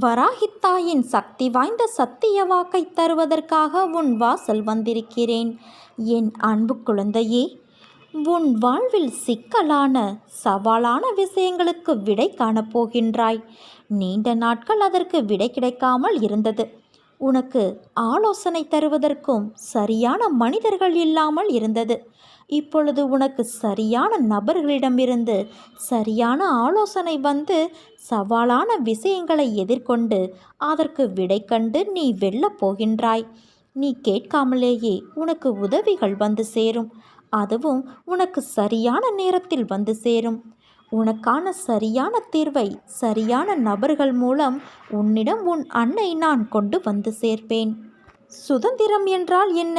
வராகித்தாயின் சக்தி வாய்ந்த சத்திய வாக்கை தருவதற்காக உன் வாசல் வந்திருக்கிறேன். என் அன்பு குழந்தையே உன் வாழ்வில் சிக்கலான சவாலான விஷயங்களுக்கு விடை காணப்போகின்றாய். நீண்ட நாட்கள் அதற்கு விடை கிடைக்காமல் இருந்தது. உனக்கு ஆலோசனை தருவதற்கும் சரியான மனிதர்கள் இல்லாமல் இருந்தது. இப்பொழுது உனக்கு சரியான நபர்களிடமிருந்து சரியான ஆலோசனை வந்து சவாலான விஷயங்களை எதிர்கொண்டு அதற்கு விடை கண்டு நீ வெல்லப் போகின்றாய். நீ கேட்காமலேயே உனக்கு உதவிகள் வந்து சேரும். அதுவும் உனக்கு சரியான நேரத்தில் வந்து சேரும். உனக்கான சரியான தீர்வை சரியான நபர்கள் மூலம் உன்னிடம் உன் அன்னை நான் கொண்டு வந்து சேர்ப்பேன். சுதந்திரம் என்றால் என்ன?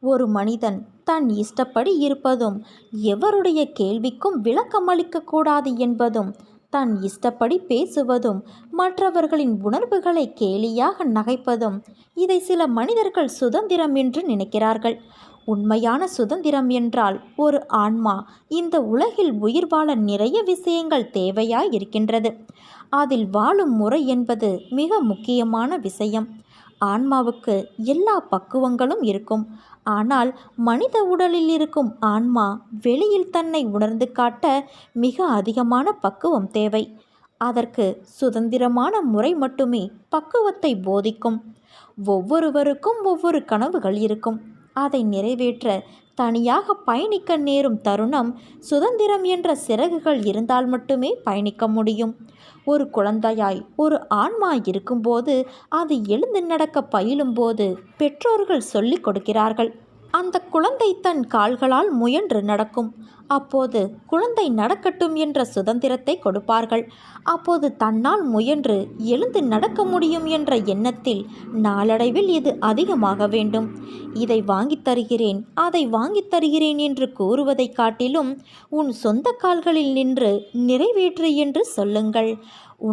ஒரு மனிதன் தன் இஷ்டப்படி இருப்பதும் எவருடைய கேள்விக்கும் விளக்கமளிக்கக்கூடாது என்பதும் தன் இஷ்டப்படி பேசுவதும் மற்றவர்களின் உணர்வுகளை கேலியாக நகைப்பதும் இதை சில மனிதர்கள் சுதந்திரம் என்று நினைக்கிறார்கள். உண்மையான சுதந்திரம் என்றால் ஒரு ஆன்மா இந்த உலகில் உயிர் வாழ நிறைய விஷயங்கள் தேவையாய் இருக்கின்றது அதில் வாழும் முறை என்பது மிக முக்கியமான விஷயம். ஆன்மாவுக்கு எல்லா பக்குவங்களும் இருக்கும். ஆனால் மனித உடலில் இருக்கும் ஆன்மா வெளியில் தன்னை உணர்ந்து காட்ட மிக அதிகமான பக்குவம் தேவை. அதற்கு சுதந்திரமான முறை மட்டுமே பக்குவத்தை போதிக்கும். ஒவ்வொருவருக்கும் ஒவ்வொரு கனவுகள் இருக்கும். அதை நிறைவேற்ற தனியாக பயணிக்க நேரும் தருணம் சுதந்திரம் என்ற சிறகுகள் இருந்தால் மட்டுமே பயணிக்க முடியும். ஒரு குழந்தையாய் ஒரு ஆன்மா இருக்கும்போது அது எழுந்து நடக்க பயிலும்போது பெற்றோர்கள் சொல்லிக் கொடுக்கிறார்கள். அந்த குழந்தை தன் கால்களால் முயன்று நடக்கும். அப்போது குழந்தை நடக்கட்டும் என்ற சுதந்திரத்தை கொடுப்பார்கள். அப்போது தன்னால் முயன்று எழுந்து நடக்க முடியும் என்ற எண்ணத்தில் நாளடைவில் இது அதிகமாக வேண்டும். இதை வாங்கித் தருகிறேன் அதை வாங்கித் தருகிறேன் என்று கூறுவதை காட்டிலும் உன் சொந்த கால்களில் நின்று நிறைவேற்று என்று சொல்லுங்கள்.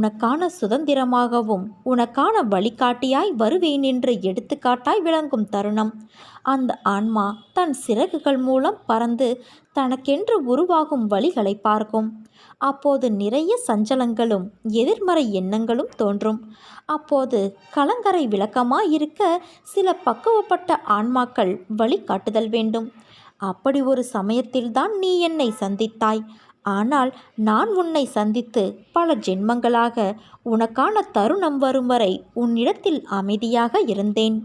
உனக்கான சுதந்திரமாகவும் உனக்கான வழிகாட்டியாய் வருவேன் என்று எடுத்துக்காட்டாய் விளங்கும் தருணம். அந்த ஆன்மா தன் சிறகுகள் மூலம் பறந்து தனக்கென்று உருவாகும் வழிகளை பார்க்கும். அப்போது நிறைய சஞ்சலங்களும் எதிர்மறை எண்ணங்களும் தோன்றும். அப்போது கலங்கரை விளக்கமாயிருக்க சில பக்குவப்பட்ட ஆன்மாக்கள் வழிகாட்டுதல் வேண்டும். அப்படி ஒரு சமயத்தில்தான் நீ என்னை சந்தித்தாய். ஆனால் நான் உன்னை சந்தித்து பல ஜென்மங்களாக உனக்கான தருணம் வரும் வரை உன்னிடத்தில் அமைதியாக இருந்தேன்.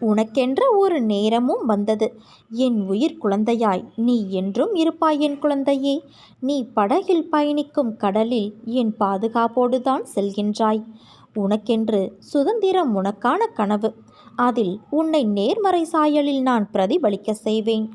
உனக்கென்ற ஒரு நேரமும் வந்தது. என் உயிர் குழந்தையாய் நீ என்றும் இருப்பாய் என் குழந்தையே. நீ படகில் பயணிக்கும் கடலில் என் பாதுகாப்போடுதான் செல்கின்றாய். உனக்கென்று சுதந்திரம் உனக்கான கனவு. அதில் உன்னை நேர்மறை சாயலில் நான் பிரதிபலிக்க செய்வேன்.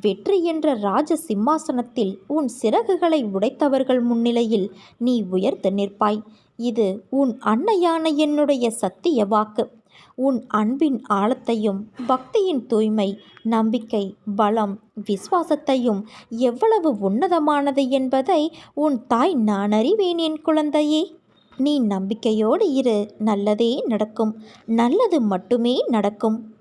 வெற்றி என்ற ராஜ சிம்மாசனத்தில் உன் சிறகுகளை உடைத்தவர்கள் முன்னிலையில் நீ உயர்த்து நிற்பாய். இது உன் அன்னையான என்னுடைய சத்திய வாக்கு. உன் அன்பின் ஆழத்தையும் பக்தியின் தூய்மை நம்பிக்கை பலம் விசுவாசத்தையும் எவ்வளவு உன்னதமானது என்பதை உன் தாய் நான் அறிவேன் என் குழந்தையே. நீ நம்பிக்கையோடு இரு நல்லதே நடக்கும் நல்லது மட்டுமே நடக்கும்.